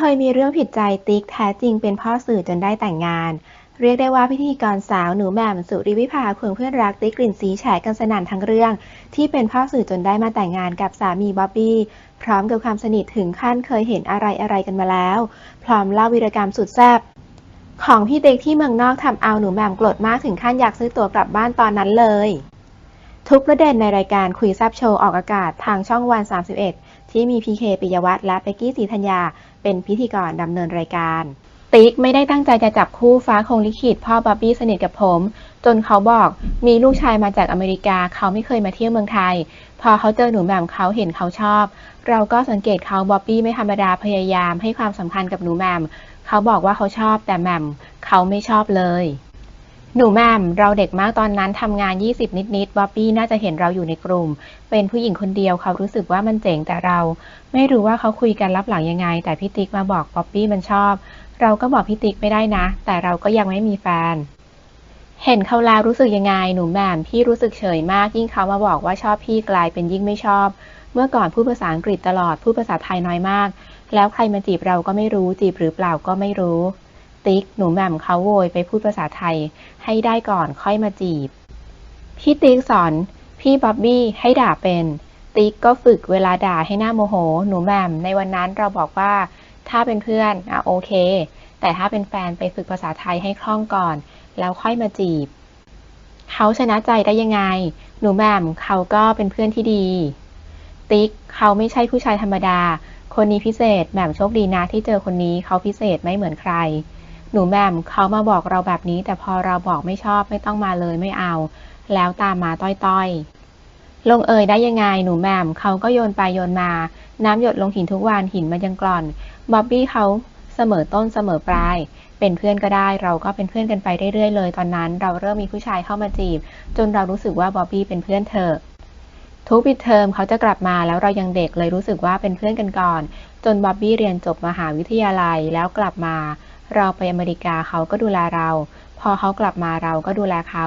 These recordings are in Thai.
เคยมีเรื่องผิดใจติ๊กแท้จริงเป็นพ่อสื่อจนได้แต่งงาน เรียกได้ว่าพิธีกรสาวหนูแหม่มสุริวิภาควงเพื่อนรักติ๊กกลิ่นสีแฉกันสนั่นทั้งเรื่อง ที่เป็นพ่อสื่อจนได้มาแต่งงานกับสามีบ๊อบบี้ พร้อมกับความสนิทถึงขั้นเคยเห็นอะไรอะไรกันมาแล้ว พร้อมเล่าวีรกรรมสุดแซ่บของพี่ติ๊กที่เมืองนอกทำเอาหนูแหม่มโกรธมากถึงขั้นอยากซื้อตั๋วกลับบ้านตอนนั้นเลย ทุกประเด็นในรายการคุยแซบโชว์ออกอากาศทางช่องวัน 31 ที่มีพีเคปิยวัฒน์และเปกกี้ศรีธัญญา เป็นพิธีกรดำเนินรายการ ติ๊กไม่ได้ตั้งใจจะจับคู่ฟ้าคงลิขิตพ่อบ๊อบบี้สนิทกับผม จนเขาบอกมีลูกชายมาจากอเมริกาเขาไม่เคยมาเที่ยวเมืองไทย พอเขาเจอหนูแหม่มเขาเห็นเขาชอบ เราก็สังเกตเขาบ๊อบบี้ไม่ธรรมดาพยายามให้ความสำคัญกับหนูแหม่มเขาบอกว่าเขาชอบแต่แหม่มเขาไม่ชอบเลย หนูแมมเราเด็กมากตอนนั้นทำงาน 20 นิดๆบ๊อบบี้น่าจะเห็นเราอยู่ในกลุ่ม เป็นผู้หญิงคนเดียวเขารู้สึกว่ามันเจ๋งแต่เรา ไม่รู้ว่าเขาคุยกันลับหลังยังไง แต่พี่ติ๊กมาบอกป๊อปปี้มันชอบ เราก็บอกพี่ติ๊กไม่ได้นะ แต่เราก็ยังไม่มีแฟน เห็นเขาล้วรู้สึกยังไง หนูแมมพี่รู้สึกเฉยมาก ยิ่งเขามาบอกว่าชอบพี่กลายเป็นยิ่งไม่ชอบ เมื่อก่อนพูดภาษาอังกฤษตลอดพูดภาษาไทยน้อยมาก แล้วใครมาจีบเราก็ไม่รู้จีบหรือเปล่าก็ไม่รู้ ติ๊ก หนูแหม่มเขาโวยไปพูดภาษาไทย ให้ได้ก่อนค่อยมาจีบ พี่ติ๊กสอน พี่บ๊อบบี้ให้ด่าเป็น ติ๊กก็ฝึกเวลาด่าให้หน้าโมโห หนูแหม่มในวันนั้นเราบอกว่า ถ้าเป็นเพื่อนอะโอเค แต่ถ้าเป็นแฟนไปฝึกภาษาไทยให้คล่องก่อน แล้วค่อยมาจีบ เขาชนะใจได้ยังไง หนูแหม่มเขาก็เป็นเพื่อนที่ดี ติ๊กเขาไม่ใช่ผู้ชายธรรมดาคนนี้พิเศษแหม่มโชคดีนะที่เจอคนนี้เขาพิเศษไม่เหมือนใคร หนูแหม่มเขามาบอกเราแบบนี้ แต่พอเราบอกไม่ชอบไม่ต้องมาเลยไม่เอา แล้วตามมาต้อยๆ ลงเอยได้ยังไงหนูแหม่มเขาก็โยนไปโยนมา น้ำหยดลงหินทุกวันหินมันยังกร่อนบ๊อบบี้เขาเสมอต้นเสมอปลาย เป็นเพื่อนก็ได้ เราก็เป็นเพื่อนกันไปเรื่อยๆเลย ตอนนั้นเราเริ่มมีผู้ชายเข้ามาจีบ จนเรารู้สึกว่าบ๊อบบี้เป็นเพื่อนเธอทุกปิดเทอมเขาจะกลับมาแล้วเรายังเด็กเลยรู้สึกว่าเป็นเพื่อนกันก่อน จนบ๊อบบี้เรียนจบมหาวิทยาลัยแล้วกลับมา เราไปอเมริกาเขาก็ดูแลเรา พอเขากลับมาเราก็ดูแลเขา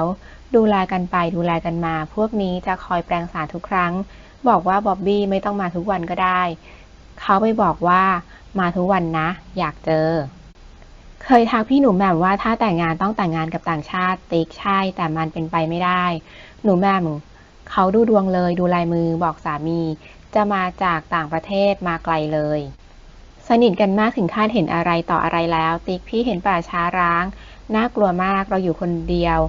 ดูแลกันไปดูแลกันมา พวกนี้จะคอยแปลงสารทุกครั้ง บอกว่าบ๊อบบี้ไม่ต้องมาทุกวันก็ได้ เขาไปบอกว่ามาทุกวันนะ อยากเจอ เคยทักพี่หนูแหม่มว่าถ้าแต่งงานต้องแต่งงานกับต่างชาติ ติ๊กใช่แต่มันเป็นไปไม่ได้ หนูแหม่มเขาดูดวงเลยดูลายมือบอกสามี จะมาจากต่างประเทศมาไกลเลย สนิทกันมากถึงขั้นเห็นอะไรต่ออะไรแล้ว ติ๊กพี่เห็นป่าช้าร้าง น่ากลัวมากเราอยู่คนเดียว